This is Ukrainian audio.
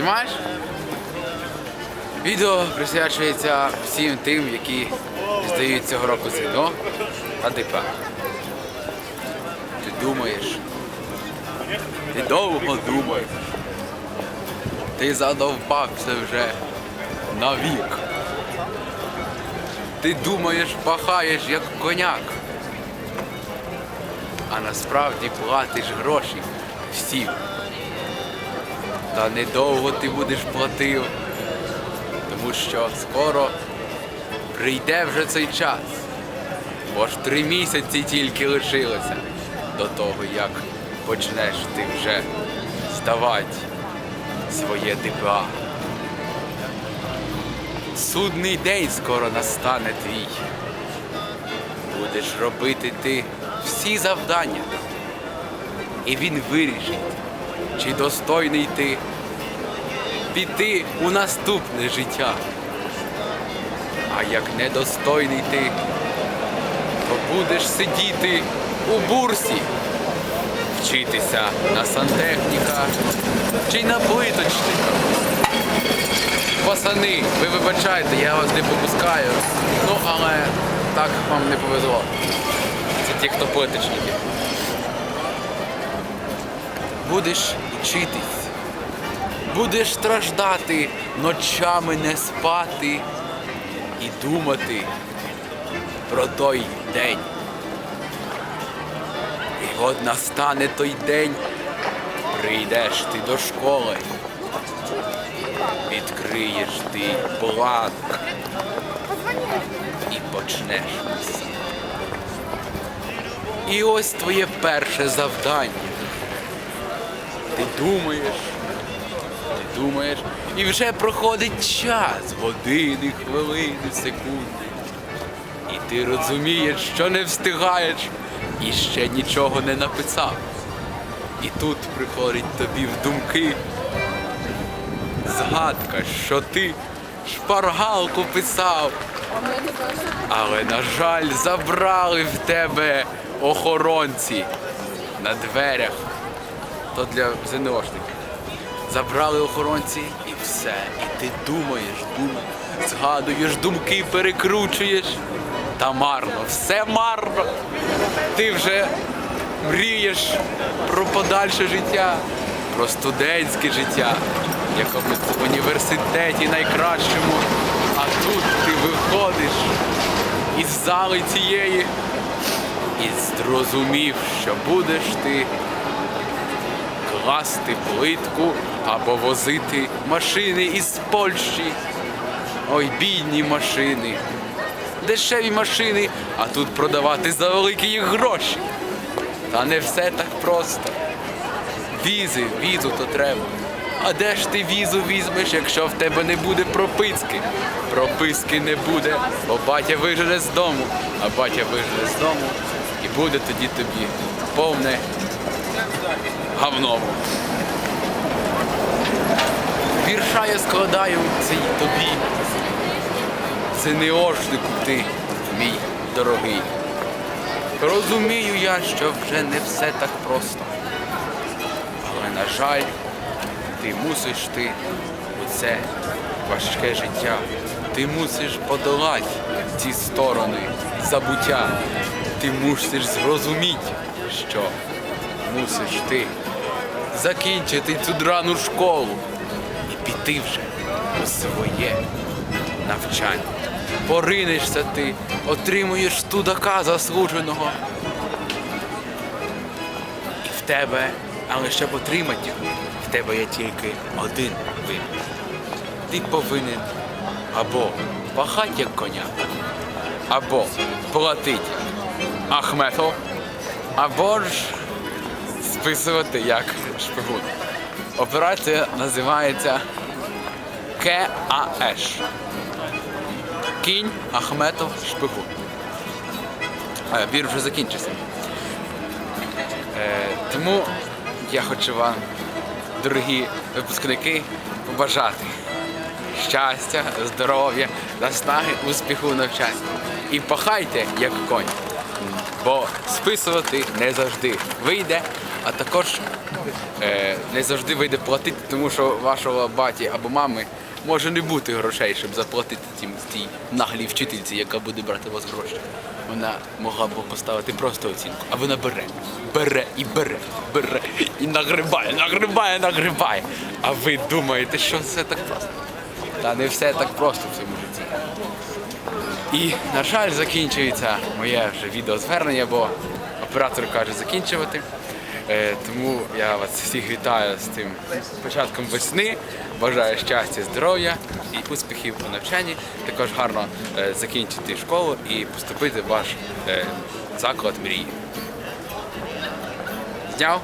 Знімаєш? Відео присвячується всім тим, які здають цього року ЗНО та ДП. Ти думаєш? Ти довго думаєш. Ти задовбався вже навік. Ти думаєш, пахаєш як коняк. А насправді платиш гроші всім. Та недовго ти будеш платив, тому що скоро прийде вже цей час. Бо ж три місяці тільки лишилося до того, як почнеш ти вже здавати своє ДПА. Судний день скоро настане твій. Будеш робити ти всі завдання. І він вирішить, чи достойний ти піти у наступне життя. А як недостойний ти, то будеш сидіти у бурсі, вчитися на сантехніка чи на плиточника. Пацани, ви вибачайте, я вас не попускаю. Ну, але так вам не повезло. Це ті, хто плиточники. Будеш вчитись, будеш страждати, ночами не спати і думати про той день. І от настане той день, прийдеш ти до школи, відкриєш ти бланк і почнеш. І ось твоє перше завдання. Думаєш, ти думаєш, і вже проходить час, години, хвилини, секунди. І ти розумієш, що не встигаєш і ще нічого не написав. І тут приходить тобі в думки згадка, що ти шпаргалку писав, але, на жаль, забрали в тебе охоронці на дверях. То для ЗНОшників. Забрали охоронці і все. І ти думаєш, думаєш, згадуєш, думки перекручуєш. Та марно, все марно. Ти вже мрієш про подальше життя, про студентське життя, в університеті найкращому. А тут ти виходиш із зали цієї і зрозумів, що будеш ти класти плитку або возити машини із Польщі. Ой, бідні машини. Дешеві машини, а тут продавати за великі їх гроші. Та не все так просто. Візи, візу то треба. А де ж ти візу візьмеш, якщо в тебе не буде прописки? Прописки не буде, бо батя вижене з дому, а батя вижене з дому і буде тоді тобі повне говно. Вірша я складаю цей тобі. Це не ошнику ти, мій дорогий. Розумію я, що вже не все так просто. Але, на жаль, ти мусиш ти у це важке життя. Ти мусиш подолати ці сторони забуття. Ти мусиш зрозуміти, що мусиш ти закінчити цю драну школу і піти вже у своє навчання. Поринешся ти, отримуєш тудака заслуженого. І в тебе, але щоб отримати його, в тебе є тільки один вибір. Ти повинен або пахати як коня, або платити Ахметов, або ж списувати як шпигун. Операція називається КАЕШ. Кінь Ахметов Шпигун. Е, Бір вже закінчився. Е, тому я хочу вам, дорогі випускники, побажати щастя, здоров'я, наснаги, успіху в навчанні. І пахайте, як конь. Бо списувати не завжди вийде, а також е, не завжди вийде платити, тому що вашого баті або мами може не бути грошей, щоб заплатити тим тій наглій вчительці, яка буде брати у вас гроші. Вона могла б поставити просто оцінку, а вона бере, бере і бере, бере і нагрибає, нагрибає, нагрибає. А ви думаєте, що все так просто? Та не все так просто в цьому житті. І, на жаль, закінчується моє вже відеозвернення, бо оператор каже закінчувати. Е, тому я вас всіх вітаю з тим початком весни. Бажаю щастя, здоров'я і успіхів у навчанні. Також гарно е, закінчити школу і поступити в ваш е, заклад мрії. Зняв?